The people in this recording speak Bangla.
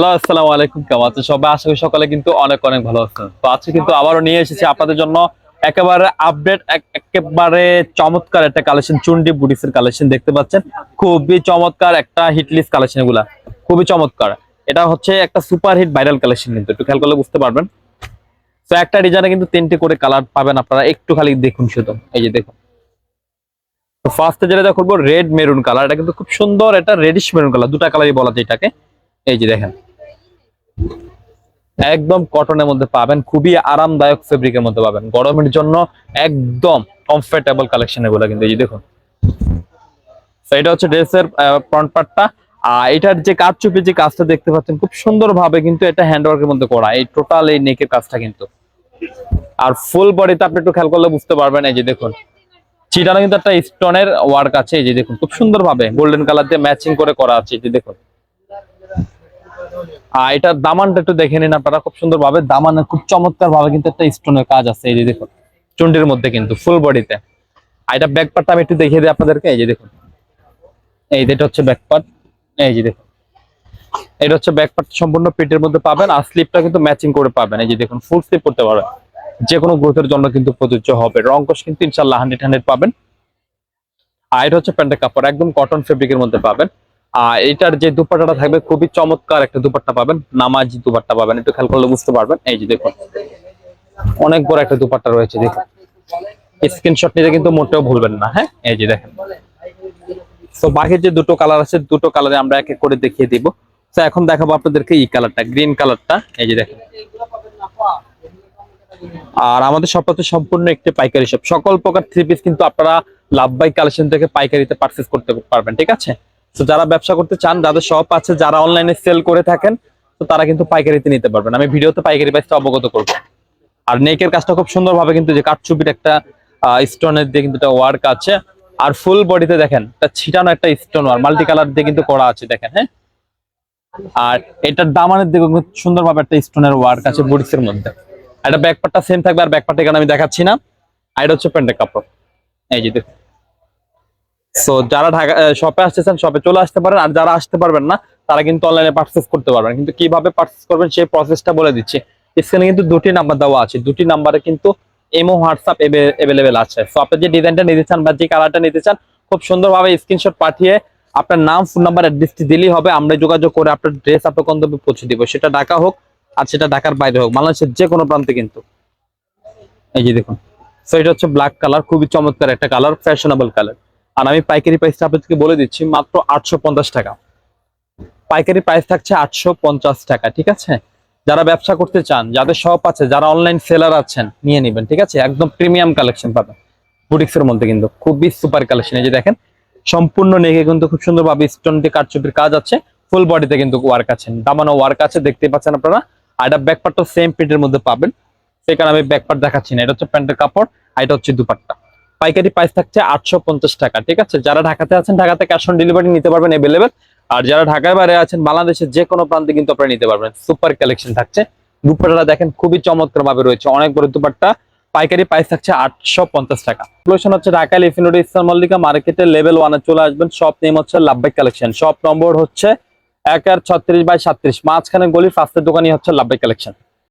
হ্যালো, আসসালামু আলাইকুম। কেমন আছেন সবাই? আশা করি সকালে কিন্তু অনেক অনেক ভালো আছেন। তো আজকে কিন্তু আবারও নিয়ে এসেছি আপনাদের জন্য একেবারে আপডেট একেবারে চমৎকার একটা কালেকশন চুন্ডি বুটিক্সের কালেকশন দেখতে পাচ্ছেন। খুবই চমৎকার একটা হিটলিস কালেকশন এগুলা। খুবই চমৎকার। এটা হচ্ছে একটা সুপার হিট ভাইরাল কালেকশন কিন্তু, একটু খেয়াল করলে বুঝতে পারবেন। তো একটা ডিজাইনে কিন্তু তিনটে করে কালার পাবেন আপনারা, একটু খালি দেখুন শুধু। এই যে দেখুন। তো ফার্স্টে যেটা করব রেড মেরুন কালার এটা কিন্তু খুব সুন্দর এটা রেডিশ মেরুন কালার দুটা কালারই বলা যায় এটাকে। এই যে দেখেন। একদম কটনের মধ্যে পাবেন। খুবই আরামদায়ক ফেব্রিকের মধ্যে পাবেন। গরমের জন্য একদম কমফোর্টেবল কালেকশন এগুলো কিন্তু এই দেখুন। এটা হচ্ছে ড্রেসের ফ্রন্ট পার্টটা আর এটার যে কাজ চুপি যে কাজটা দেখতে পাচ্ছেন, খুব সুন্দর ভাবে কিন্তু এটা হ্যান্ডওয়ার্কের মধ্যে করা। এই টোটাল এই নেকের কাজটা কিন্তু। আর ফুল বডিতে আপনি একটু খেয়াল করলে বুঝতে পারবেন, এই যে দেখুন। চিটানো কিন্তু একটা স্টোনের ওয়ার্ক আছে, এই যে দেখুন। খুব সুন্দর ভাবে গোল্ডেন কালার দিয়ে ম্যাচিং করে করা আছে, এই যে দেখুন। আর এটার দামানটা একটু দেখে নিন আপনারা, খুব সুন্দর ভাবে দামানে খুব চমৎকার ভাবে কিন্তু একটা স্টোনের কাজ আছে, এই যে দেখুন চুন্ডির মধ্যে কিন্তু ফুল বডিতে আর এটা ব্যাক পার্টটা আমি একটু দেখিয়ে দিই আপনাদেরকে, এই যে দেখুন। এই যে এটা হচ্ছে ব্যাক পার্ট এই যে দেখুন। এটা হচ্ছে ব্যাক পার্ট সম্পূর্ণ পেটের মধ্যে পাবেন, আর স্লিপটা কিন্তু ম্যাচিং করে পাবেন, এই যে দেখুন ফুল স্লিপ করতে পারবেন। যে কোনো গ্রোথের জন্য কিন্তু প্রযোজ্য হবে। রঙ্কশ কিন্তু ইনশাল্লাহ হান্ড্রেড হান্ড্রেড পাবেন। আর এটা হচ্ছে প্যান্টের কাপড়, একদম কটন ফেব্রিকের মধ্যে পাবেন। আর এটার যে দুপাট্টাটা থাকবে খুবই চমৎকার একটা দুপাট্টা পাবেন, নামাজি দুপাট্টা পাবেন। একটু খেয়াল করলে বুঝতে পারবেন। এই যে দেখুন, অনেক বড় একটা দুপাট্টা রয়েছে, দেখুন। স্ক্রিনশট নিতে কিন্তু মোটেও ভুলবেন না হ্যাঁ? এই যে দেখেন। তো বাকি যে দুটো কালার আছে, দুটো কালারে আমরা এক এক করে দেখিয়ে দিব। তো এখন দেখাবো আপনাদেরকে এই কালারটা গ্রিন কালারটা এই যে দেখেন। আর আমাদের শপ হচ্ছে সম্পূর্ণ একটি পাইকারি শপ সকল প্রকার থ্রি পিস কিন্তু আপনারা লাভবাই কালেকশন থেকে পাইকারিতে পারচেস করতে পারবেন, ঠিক আছে? তো যারা ব্যবসা করতে চান, যাদের শপ আছে, যারা অনলাইনে সেল করে থাকেন, তো তারা কিন্তু পাইকারিতে নিতে পারবেন। আমি ভিডিওতে পাইকারি প্রাইসটা অবগত করব। আর নেকের কাজটা খুব সুন্দর ভাবে কিন্তু যে কাঠচুপির একটা স্টোনের দিয়ে কিন্তু একটা ওয়ার্ক আছে। আর ফুল বডিতে দেখেন, একটা ছিটানো একটা স্টোন ওয়ার মাল্টি কালার দিয়ে কিন্তু করা আছে, দেখেন হ্যাঁ? আর এটার দামানের দিকে সুন্দরভাবে একটা স্টোনের ওয়ার্ক আছে বুটিক্সের মধ্যে। এটা ব্যাকপারটা সেম থাকবে, আর ব্যাকপারটা এখানে আমি দেখাচ্ছি না। আর হচ্ছে প্যান্টের কাপড়। এই যে দেখুন। সো যারা ঢাকা শপে আসতেছেন শপে চলে আসতে পারেন। আর যারা আসতে পারবেন না, তারা কিন্তু অনলাইনে পার্চেস করতে পারবেন। কিন্তু কীভাবে পার্চেস করবেন, সেই প্রসেসটা বলে দিচ্ছি। স্ক্রিনে কিন্তু দুটি নাম্বার দেওয়া আছে। দুটি নাম্বারে কিন্তু এমও হোয়াটসঅ্যাপ অ্যাভেলেবেল আছে। সো আপনি যে ডিজাইনটা নিতে চান বা যে কালারটা নিতে চান, খুব সুন্দরভাবে স্ক্রিনশট পাঠিয়ে আপনার নাম ফোন নাম্বার অ্যাড্রেসটি দিলেই হবে। আমরা যোগাযোগ করে আপনার ড্রেস আপনার গন্তব্যে পৌঁছে দিব। সেটা ঢাকা হোক, আর সেটা ঢাকার বাইরে হোক, বাংলাদেশের যে কোনো প্রান্তে কিন্তু। এই যে দেখুন। সো এটা হচ্ছে ব্ল্যাক কালার খুবই চমৎকার একটা কালার ফ্যাশনেবল কালার আর আমি পাইকারি প্রাইসটা আপনাদেরকে বলে দিচ্ছি মাত্র আটশো পঞ্চাশ টাকা। পাইকারি প্রাইস থাকছে আটশো পঞ্চাশ টাকা, ঠিক আছে? যারা ব্যবসা করতে চান, যাদের শপ আছে, যারা অনলাইন সেলার আছেন, নিয়ে নেবেন, ঠিক আছে? একদম প্রিমিয়াম কালেকশন পাবেন। বুটিক্সের মধ্যে কিন্তু খুবই সুপার কালেকশন এই যে দেখেন, সম্পূর্ণ নেগে কিন্তু খুব সুন্দরভাবে স্টোন দিয়ে কাটচুপির কাজ আছে। ফুল বডিতে কিন্তু ওয়ার্ক আছে, দামানো ওয়ার্ক আছে, দেখতে পাচ্ছেন আপনারা? আর এটা ব্যাকপার্টটা সেম প্রিন্টের মধ্যে পাবেন। সেখানে আমি ব্যাকপার্ট দেখাচ্ছি না। এটা হচ্ছে প্যান্টের কাপড়, আর এটা হচ্ছে দুপাট্টা। পাইকারি প্রাইস থাকছে আটশো পঞ্চাশ টাকা, ঠিক আছে? যারা ঢাকাতে আছেন, ঢাকাতে ক্যাশ অন ডেলিভারি নিতে পারবেন অ্যাভেলেবেল আর যারা ঢাকার বাইরে আছেন, বাংলাদেশের যে কোনো প্রান্তে কিন্তু আপনারা নিতে পারবেন। সুপার কালেকশন থাকছে। দুপাট্টাটা দেখেন, খুবই চমৎকার ভাবে রয়েছে। অনেক বড় দুপাট্টা। পাইকারি প্রাইস থাকছে আটশো পঞ্চাশ টাকা। লোকেশন হচ্ছে ঢাকা লিফিনোডি ইসলাম মল্লিকা মার্কেটের লেভেল ওয়ানে চলে আসবেন। শপ নেম হচ্ছে লাভবাই কালেকশন শপ নম্বর হচ্ছে এক আর ছত্রিশ বাই সাত্রিশ। মাঝখানে গলি ফার্স্টের দোকানই হচ্ছে লাভবাই কালেকশন